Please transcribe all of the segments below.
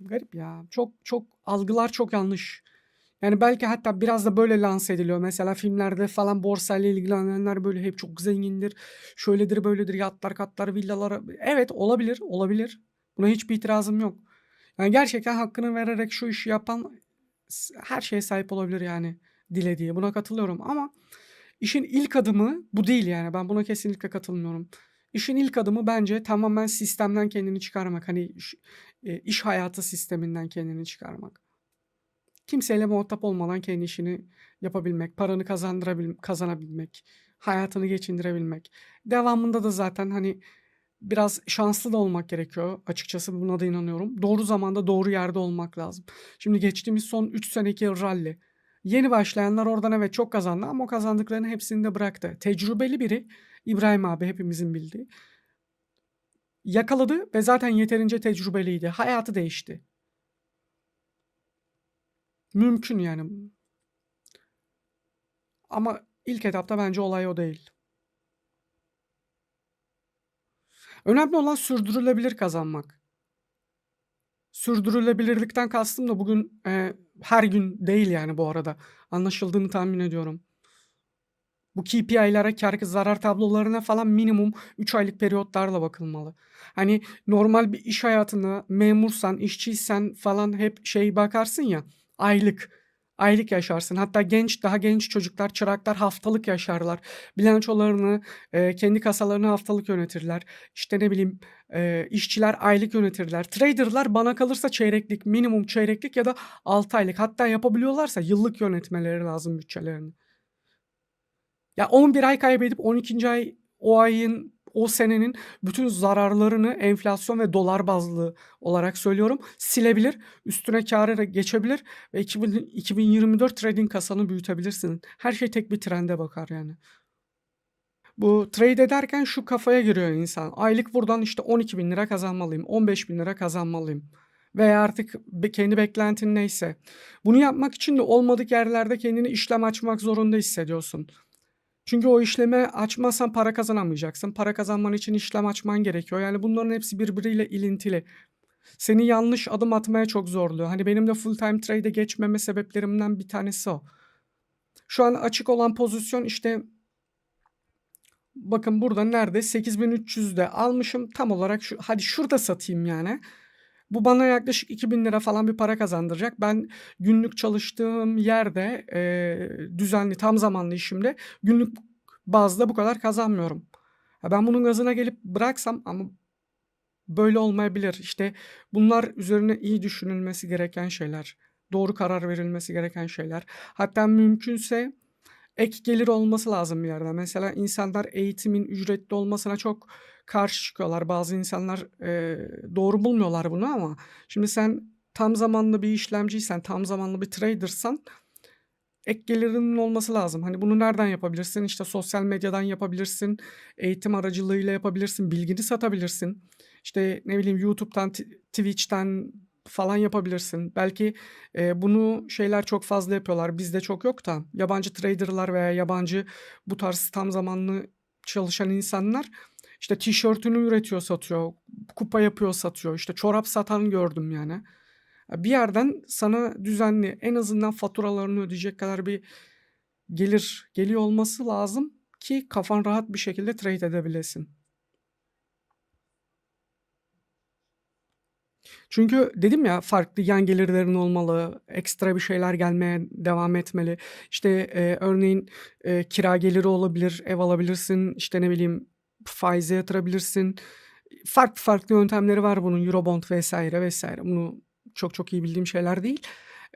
Garip ya. Çok çok algılar çok yanlış. Yani belki hatta biraz da böyle lanse ediliyor. Mesela filmlerde falan borsayla ilgilenenler böyle hep çok zengindir. Şöyledir böyledir yatlar katlar villalar. Evet olabilir olabilir. Buna hiçbir itirazım yok. Yani gerçekten hakkını vererek şu işi yapan her şeye sahip olabilir yani dilediği. Buna katılıyorum ama işin ilk adımı bu değil yani. Ben buna kesinlikle katılmıyorum. İşin ilk adımı bence tamamen sistemden kendini çıkarmak. Hani iş, e, iş hayatı sisteminden kendini çıkarmak. Kimseyle muhatap olmadan kendi işini yapabilmek, paranı kazandırabil kazanabilmek, hayatını geçindirebilmek. Devamında da zaten hani biraz şanslı da olmak gerekiyor. Açıkçası buna da inanıyorum. Doğru zamanda doğru yerde olmak lazım. Şimdi geçtiğimiz son 3 seneki rally. Yeni başlayanlar oradan evet çok kazandı ama o kazandıklarının hepsini de bıraktı. Tecrübeli biri İbrahim abi hepimizin bildiği. Yakaladı ve zaten yeterince tecrübeliydi. Hayatı değişti. Mümkün yani. Ama ilk etapta bence olay o değil. Önemli olan sürdürülebilir kazanmak. Sürdürülebilirlikten kastım da bugün e, her gün değil yani bu arada. Anlaşıldığını tahmin ediyorum. Bu KPI'lere, kar zarar tablolarına falan minimum 3 aylık periyotlarla bakılmalı. Hani normal bir iş hayatına memursan, işçiysen falan hep şey bakarsın ya aylık. Aylık yaşarsın. Hatta genç, daha genç çocuklar, çıraklar haftalık yaşarlar. Bilançolarını, e, kendi kasalarını haftalık yönetirler. İşte ne bileyim e, işçiler aylık yönetirler. Traderlar bana kalırsa çeyreklik, minimum çeyreklik ya da 6 aylık. Hatta yapabiliyorlarsa yıllık yönetmeleri lazım bütçelerini. Ya 11 ay kaybedip 12. ay o ayın o senenin bütün zararlarını enflasyon ve dolar bazlı olarak söylüyorum silebilir. Üstüne kâra geçebilir ve 2000, 2024 trading kasanı büyütebilirsin. Her şey tek bir trende bakar yani. Bu trade ederken şu kafaya giriyor insan. Aylık buradan işte 12 bin lira kazanmalıyım, 15 bin lira kazanmalıyım. Veya artık kendi beklentin neyse. Bunu yapmak için de olmadık yerlerde kendini işlem açmak zorunda hissediyorsun. Çünkü o işlemi açmazsan para kazanamayacaksın. Para kazanman için işlem açman gerekiyor. Yani bunların hepsi birbiriyle ilintili. Seni yanlış adım atmaya çok zorluyor. Hani benim de full time trade'e geçmeme sebeplerimden bir tanesi o. Şu an açık olan pozisyon işte bakın burada nerede 8300'de almışım tam olarak şu hadi şurada satayım yani. Bu bana yaklaşık 2000 lira falan bir para kazandıracak. Ben günlük çalıştığım yerde eee, düzenli tam zamanlı işimde günlük bazda bu kadar kazanmıyorum. Ha ben bunun gazına gelip bıraksam ama böyle olmayabilir. İşte bunlar üzerine iyi düşünülmesi gereken şeyler. Doğru karar verilmesi gereken şeyler. Hatta mümkünse ek gelir olması lazım bir yerde. Mesela insanlar eğitimin ücretli olmasına çok karşı çıkıyorlar. Bazı insanlar eee, doğru bulmuyorlar bunu ama şimdi sen tam zamanlı bir işlemciysen, tam zamanlı bir tradersan ek gelirinin olması lazım. Hani bunu nereden yapabilirsin? İşte sosyal medyadan yapabilirsin, eğitim aracılığıyla yapabilirsin, bilgini satabilirsin. İşte ne bileyim YouTube'dan, Twitch'ten falan yapabilirsin. Belki e, bunu şeyler çok fazla yapıyorlar. Bizde çok yok da yabancı traderlar veya yabancı bu tarz tam zamanlı çalışan insanlar işte tişörtünü üretiyor, satıyor, kupa yapıyor, satıyor. İşte çorap satan gördüm yani. Bir yerden sana düzenli en azından faturalarını ödeyecek kadar bir gelir geliyor olması lazım ki kafan rahat bir şekilde trade edebilesin. Çünkü dedim ya farklı yan gelirlerin olmalı, ekstra bir şeyler gelmeye devam etmeli. İşte e, örneğin e, kira geliri olabilir, ev alabilirsin, işte ne bileyim faize yatırabilirsin. Farklı farklı yöntemleri var bunun, Eurobond vesaire vesaire. Bunu çok çok iyi bildiğim şeyler değil.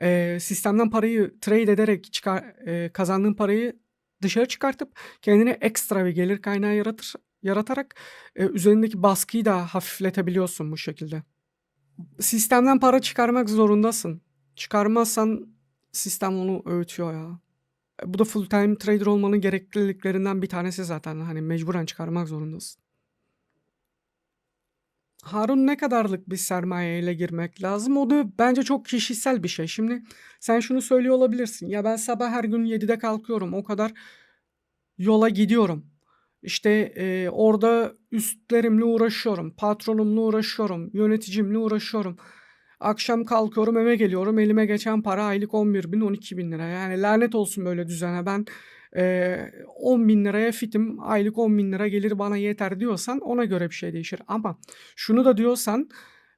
E, sistemden parayı trade ederek çıkar, e, kazandığın parayı dışarı çıkartıp kendine ekstra bir gelir kaynağı yaratır, yaratarak e, üzerindeki baskıyı da hafifletebiliyorsun bu şekilde. Sistemden para çıkarmak zorundasın. Çıkarmazsan sistem onu öğütüyor ya. E, Bu da full time trader olmanın gerekliliklerinden bir tanesi zaten. Hani mecburen çıkarmak zorundasın. Harun ne kadarlık bir sermaye ile girmek lazım? O da bence çok kişisel bir şey. Şimdi sen şunu söylüyor olabilirsin. Ya ben sabah her gün 7'de kalkıyorum. O kadar yola gidiyorum. İşte e, orada üstlerimle uğraşıyorum. Patronumla uğraşıyorum. Yöneticimle uğraşıyorum. Akşam kalkıyorum, eve geliyorum. Elime geçen para aylık 11.000, 12.000 lira. Yani lanet olsun böyle düzene. Ben eee 10.000 liraya fitim, aylık 10.000 lira gelir bana yeter diyorsan ona göre bir şey değişir. Ama şunu da diyorsan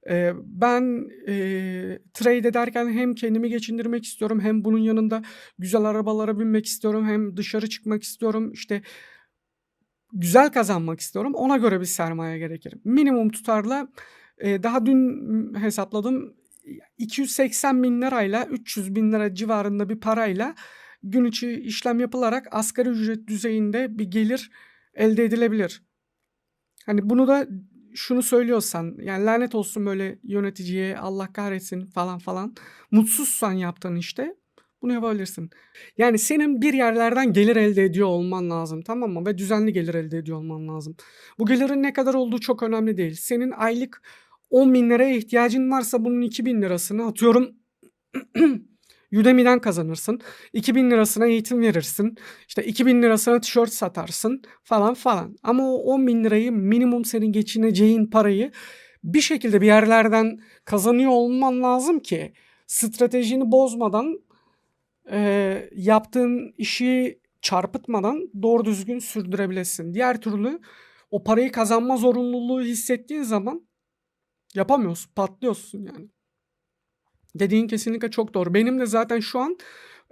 eee, ben eee, trade ederken hem kendimi geçindirmek istiyorum hem bunun yanında güzel arabalara binmek istiyorum hem dışarı çıkmak istiyorum. İşte güzel kazanmak istiyorum. Ona göre bir sermaye gerekir. Minimum tutarla eee, daha dün hesapladım. 280 bin lirayla 300 bin lira civarında bir parayla gün içi işlem yapılarak asgari ücret düzeyinde bir gelir elde edilebilir. Hani bunu da şunu söylüyorsan yani lanet olsun böyle yöneticiye Allah kahretsin falan falan mutsuzsan yaptığın işte bunu yapabilirsin. Yani senin bir yerlerden gelir elde ediyor olman lazım tamam mı? Ve düzenli gelir elde ediyor olman lazım. Bu gelirin ne kadar olduğu çok önemli değil. Senin aylık 10 bin liraya ihtiyacın varsa bunun 2 bin lirasını atıyorum Udemy'den kazanırsın. 2000 lirasına eğitim verirsin. İşte 2000 lirasına tişört satarsın falan falan. Ama o 10 bin lirayı minimum senin geçineceğin parayı bir şekilde bir yerlerden kazanıyor olman lazım ki stratejini bozmadan eee, yaptığın işi çarpıtmadan doğru düzgün sürdürebilesin. Diğer türlü o parayı kazanma zorunluluğu hissettiğin zaman yapamıyorsun, patlıyorsun yani. Dediğin kesinlikle çok doğru. Benim de zaten şu an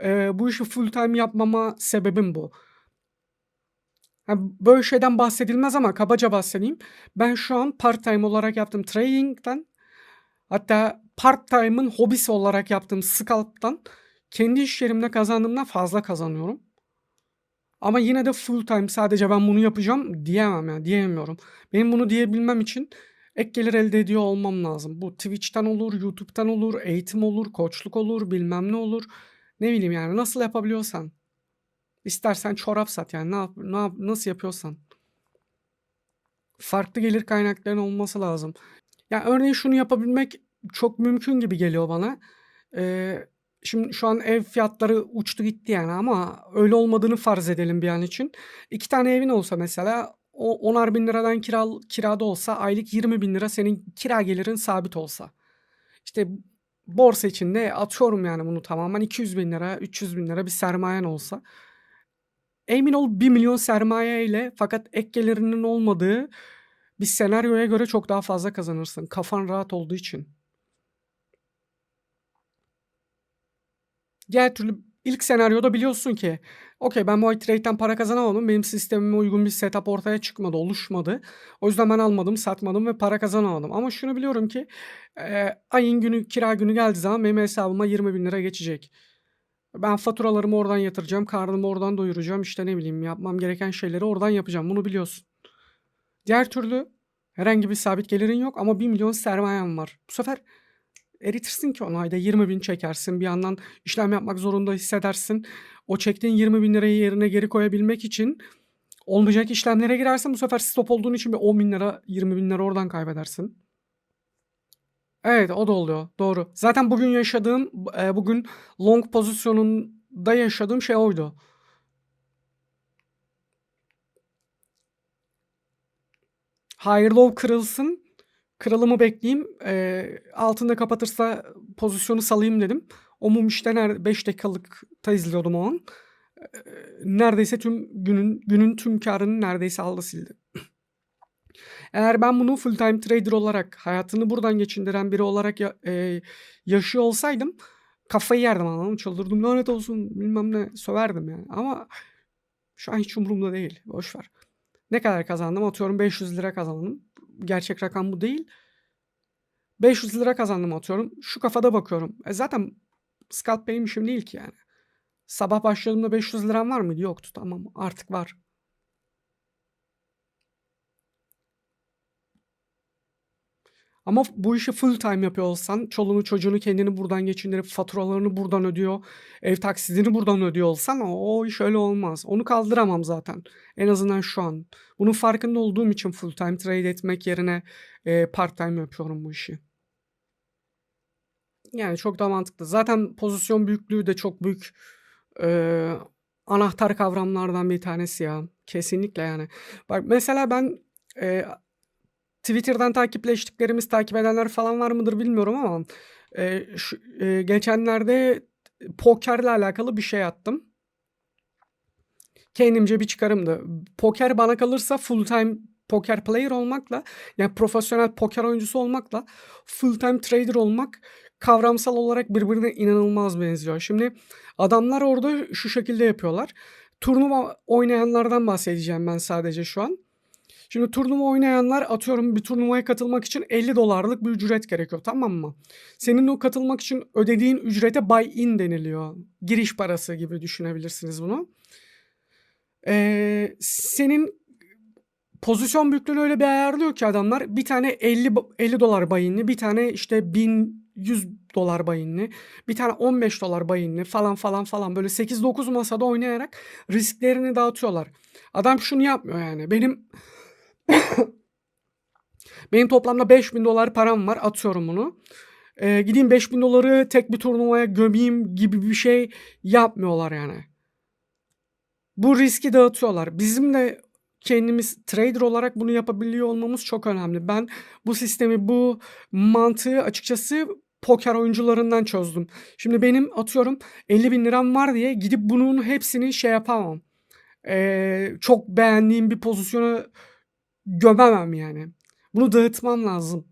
eee, bu işi full time yapmama sebebim bu. Ha, böyle şeyden bahsedilmez ama kabaca bahsedeyim. Ben şu an part time olarak yaptığım trading'den hatta part time'ın hobisi olarak yaptığım scalp'tan kendi iş yerimde kazandığımdan fazla kazanıyorum. Ama yine de full time sadece ben bunu yapacağım diyemem yani diyemiyorum. Benim bunu diyebilmem için ek gelir elde ediyor olmam lazım. Bu Twitch'ten olur, YouTube'dan olur, eğitim olur, koçluk olur, bilmem ne olur. Ne bileyim yani nasıl yapabiliyorsan. İstersen çorap sat yani ne ne nasıl yapıyorsan. Farklı gelir kaynakların olması lazım. Yani örneğin şunu yapabilmek çok mümkün gibi geliyor bana. Ee, şimdi şu an ev fiyatları uçtu gitti yani ama öyle olmadığını farz edelim bir an için. İki tane evin olsa mesela o 10'ar bin liradan kira, kirada olsa aylık 20 bin lira senin kira gelirin sabit olsa. İşte borsa içinde atıyorum yani bunu tamamen 200 bin lira 300 bin lira bir sermayen olsa. Emin ol 1 milyon sermaye ile fakat ek gelirinin olmadığı bir senaryoya göre çok daha fazla kazanırsın. Kafan rahat olduğu için. Diğer türlü ilk senaryoda biliyorsun ki okey ben bu trade'den para kazanamadım. Benim sistemime uygun bir setup ortaya çıkmadı, oluşmadı. O yüzden ben almadım, satmadım ve para kazanamadım. Ama şunu biliyorum ki eee, ayın günü, kira günü geldiği zaman benim hesabıma 20 bin lira geçecek. Ben faturalarımı oradan yatıracağım, karnımı oradan doyuracağım. İşte ne bileyim yapmam gereken şeyleri oradan yapacağım. Bunu biliyorsun. Diğer türlü herhangi bir sabit gelirin yok ama 1 milyon sermayen var. Bu sefer eritirsin ki onu ayda 20 bin çekersin. Bir yandan işlem yapmak zorunda hissedersin. O çektiğin 20 bin lirayı yerine geri koyabilmek için olmayacak işlemlere girersin. Bu sefer stop olduğun için bir 10 bin lira 20 bin lira oradan kaybedersin. Evet o da oluyor. Doğru. Zaten bugün yaşadığım, e, bugün long pozisyonunda yaşadığım şey oydu. Higher low kırılsın. Kırılımı bekleyeyim. Eee, altında kapatırsa pozisyonu salayım dedim. O mum işte ner 5 dakikalıkta izliyordum o an. Eee, neredeyse tüm günün günün tüm kârını neredeyse aldı sildi. Eğer ben bunu full time trader olarak, hayatını buradan geçindiren biri olarak ya eee, yaşıyor olsaydım kafayı yerdim anladın mı? Çıldırdım lanet olsun bilmem ne söverdim yani. Ama şu an hiç umurumda değil. Boş ver. Ne kadar kazandım? Atıyorum 500 lira kazandım. Gerçek rakam bu değil. 500 lira kazandım atıyorum. Şu kafada bakıyorum. E zaten scalp benim işim değil ki yani. Sabah başladığımda 500 liram var mıydı? Yoktu. Tamam artık var. Ama bu işi full time yapıyor olsan, çoluğunu çocuğunu kendini buradan geçindirip faturalarını buradan ödüyor, ev taksidini buradan ödüyor olsan o, iş öyle olmaz. Onu kaldıramam zaten. En azından şu an. Bunun farkında olduğum için full time trade etmek yerine e, part time yapıyorum bu işi. Yani çok daha mantıklı. Zaten pozisyon büyüklüğü de çok büyük e, anahtar kavramlardan bir tanesi ya. Kesinlikle yani. Bak mesela ben e, Twitter'dan takipleştiklerimiz, takip edenler falan var mıdır bilmiyorum ama, eee, şu eee, geçenlerde pokerle alakalı bir şey attım. Kendimce bir çıkarımdı. Poker bana kalırsa full time poker player olmakla, yani profesyonel poker oyuncusu olmakla full time trader olmak kavramsal olarak birbirine inanılmaz benziyor. Şimdi adamlar orada şu şekilde yapıyorlar. Turnuva oynayanlardan bahsedeceğim ben sadece şu an. Şimdi turnuva oynayanlar atıyorum bir turnuvaya katılmak için $50'lık bir ücret gerekiyor, tamam mı? Senin o katılmak için ödediğin ücrete buy in deniliyor. Giriş parası gibi düşünebilirsiniz bunu. Eee, senin pozisyon büyüklüğünü öyle bir ayarlıyor ki adamlar bir tane 50 ba $50 buy in'li, bir tane işte $1100 buy in'li, bir tane $15 buy in'li falan falan falan böyle 8-9 masada oynayarak risklerini dağıtıyorlar. Adam şunu yapmıyor yani benim benim toplamda $5000 param var, atıyorum bunu. Eee, gideyim $5000'ı tek bir turnuvaya gömeyim gibi bir şey yapmıyorlar yani. Bu riski dağıtıyorlar. Bizim de kendimiz trader olarak bunu yapabiliyor olmamız çok önemli. Ben bu sistemi, bu mantığı açıkçası poker oyuncularından çözdüm. Şimdi benim atıyorum $50.000 var diye gidip bunun hepsini şey yapamam. Eee, çok beğendiğim bir pozisyona gömemem yani. Bunu dağıtmam lazım.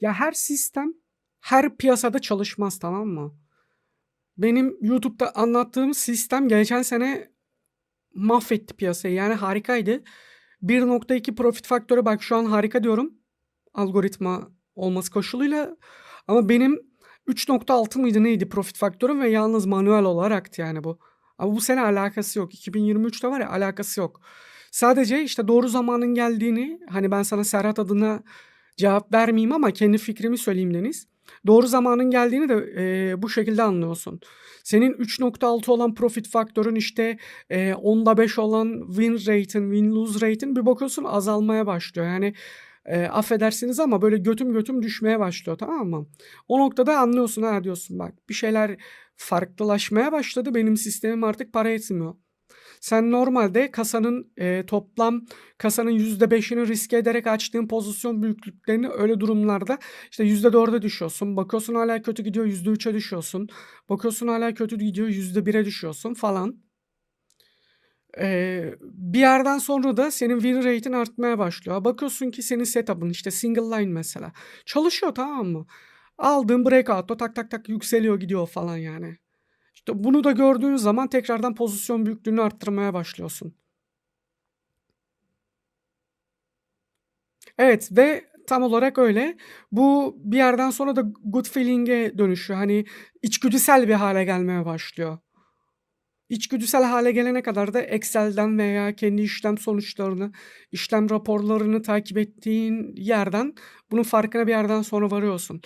Ya her sistem her piyasada çalışmaz, tamam mı? Benim YouTube'da anlattığım sistem geçen sene mahvetti piyasayı. Yani harikaydı. 1.2 profit faktörü bak şu an harika diyorum. Algoritma olması koşuluyla. Ama benim 3.6 mıydı neydi profit faktörüm ve yalnız manuel olaraktı yani bu. Ama bu sene alakası yok. 2023'te var ya alakası yok. Sadece işte doğru zamanın geldiğini hani ben sana Serhat adına cevap vermeyeyim ama kendi fikrimi söyleyeyim Deniz. Doğru zamanın geldiğini de, eee, bu şekilde anlıyorsun. Senin 3.6 olan profit faktörün işte, eee, 10'da 5 olan win rate'in, win lose rate'in bir bakıyorsun azalmaya başlıyor. Yani, eee, affedersiniz ama böyle götüm götüm düşmeye başlıyor, tamam mı? O noktada anlıyorsun, ha diyorsun bak bir şeyler farklılaşmaya başladı. Benim sistemim artık para etmiyor. Sen normalde kasanın, eee, toplam kasanın %5'ini riske ederek açtığın pozisyon büyüklüklerini öyle durumlarda işte %4'e düşüyorsun. Bakıyorsun hâlâ kötü gidiyor, %3'e düşüyorsun. Bakıyorsun hâlâ kötü gidiyor, %1'e düşüyorsun falan. Eee, bir yerden sonra da senin win rate'in artmaya başlıyor. Bakıyorsun ki senin setup'ın işte single line mesela çalışıyor, tamam mı? Aldığın breakout'ta tak tak tak yükseliyor gidiyor falan yani. Bunu da gördüğün zaman tekrardan pozisyon büyüklüğünü arttırmaya başlıyorsun. Evet ve tam olarak öyle. Bu bir yerden sonra da good feeling'e dönüşüyor. Hani içgüdüsel bir hâle gelmeye başlıyor. İçgüdüsel hâle gelene kadar da Excel'den veya kendi işlem sonuçlarını, işlem raporlarını takip ettiğin yerden bunun farkına bir yerden sonra varıyorsun.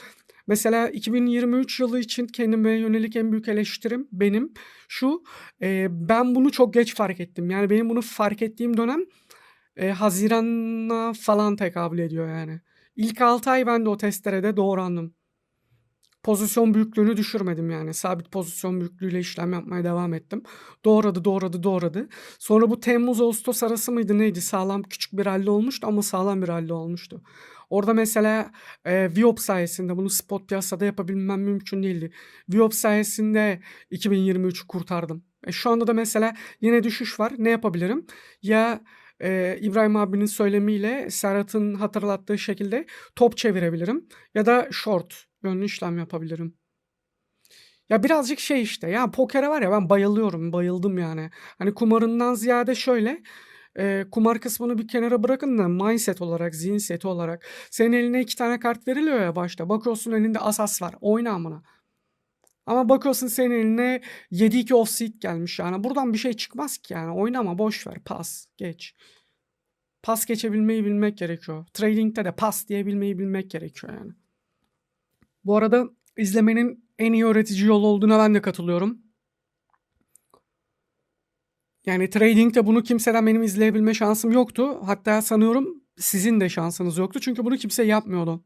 Mesela 2023 yılı için kendime yönelik en büyük eleştirim benim şu: Eee, ben bunu çok geç fark ettim. Yani benim bunu fark ettiğim dönem, eee, hazirana falan tekabül ediyor yani. İlk 6 ay ben de o testerede doğrandım. Pozisyon büyüklüğünü düşürmedim yani. Sabit pozisyon büyüklüğüyle işlem yapmaya devam ettim. Doğradı, doğradı, doğradı. Sonra bu temmuz ağustos arası mıydı neydi? Sağlam küçük bir rally olmuştu ama sağlam bir rally olmuştu. Orada mesela, eee, VWAP sayesinde bunu spot piyasada yapabilmem mümkün değildi. VWAP sayesinde 2023'ü kurtardım. E, şu anda da mesela yine düşüş var. Ne yapabilirim? Ya, eee, İbrahim abinin söylemiyle Serhat'ın hatırlattığı şekilde top çevirebilirim ya da short yönlü işlem yapabilirim. Ya birazcık şey işte ya pokere var ya ben bayılıyorum, bayıldım yani. Hani kumarından ziyade şöyle, eee, kumar kısmını bir kenara bırakın da mindset olarak, zihin olarak senin eline 2 tane kart veriliyor ya başta. Bakıyorsun elinde as as var. Oyna amına. Ama bakıyorsun senin eline 7-2 offsuit gelmiş yani. Buradan bir şey çıkmaz ki yani. Oynama, boş ver, pas, geç. Pas geçebilmeyi bilmek gerekiyor. Trading'de de pas diyebilmeyi bilmek gerekiyor yani. Bu arada izlemenin en iyi öğretici yol olduğuna ben de katılıyorum. Yani trading'de bunu kimseden benim izleyebilme şansım yoktu. Hatta sanıyorum sizin de şansınız yoktu. Çünkü bunu kimse yapmıyordu.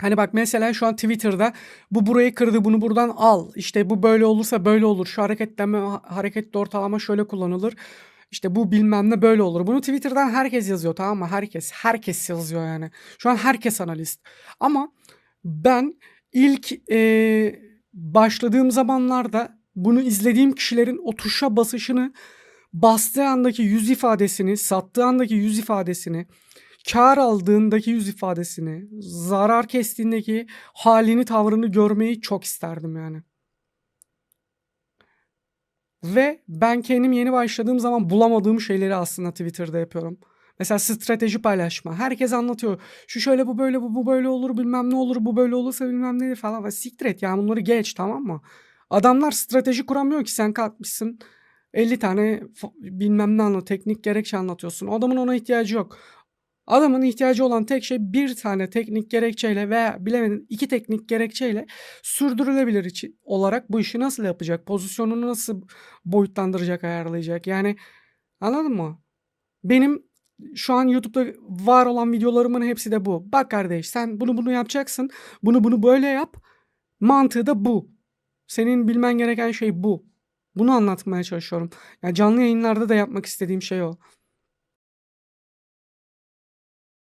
Hani bak mesela şu an Twitter'da bu burayı kırdı, bunu buradan al. İşte bu böyle olursa böyle olur. Şu hareketleme hareketli ortalama şöyle kullanılır. İşte bu bilmem ne böyle olur. Bunu Twitter'dan herkes yazıyor tamam mı? Herkes. Herkes yazıyor yani. Şu an herkes analist. Ama ben ilk eee, başladığım zamanlarda bunu izlediğim kişilerin o tuşa basışını bastığı andaki yüz ifadesini, sattığı andaki yüz ifadesini, kar aldığındaki yüz ifadesini, zarar kestiğindeki halini, tavrını görmeyi çok isterdim yani. Ve ben kendim yeni başladığım zaman bulamadığım şeyleri aslında Twitter'da yapıyorum. Mesela strateji paylaşma. Herkes anlatıyor. Şu şöyle bu böyle bu, bu böyle olur bilmem ne olur bu böyle olursa bilmem ne falan. Ve siktir et ya bunları geç tamam mı? Adamlar strateji kuramıyor ki sen kalkmışsın 50 tane bilmem ne anlat teknik gerekçe anlatıyorsun. O adamın ona ihtiyacı yok. Adamın ihtiyacı olan tek şey bir tane teknik gerekçeyle veya bilemedin iki teknik gerekçeyle sürdürülebilir içi, olarak bu işi nasıl yapacak? Pozisyonunu nasıl boyutlandıracak, ayarlayacak? Yani anladın mı? Benim şu an YouTube'da var olan videolarımın hepsi de bu. Bak kardeş sen bunu bunu yapacaksın. Bunu bunu böyle yap. Mantığı da bu. Senin bilmen gereken şey bu. Bunu anlatmaya çalışıyorum. Yani canlı yayınlarda da yapmak istediğim şey o.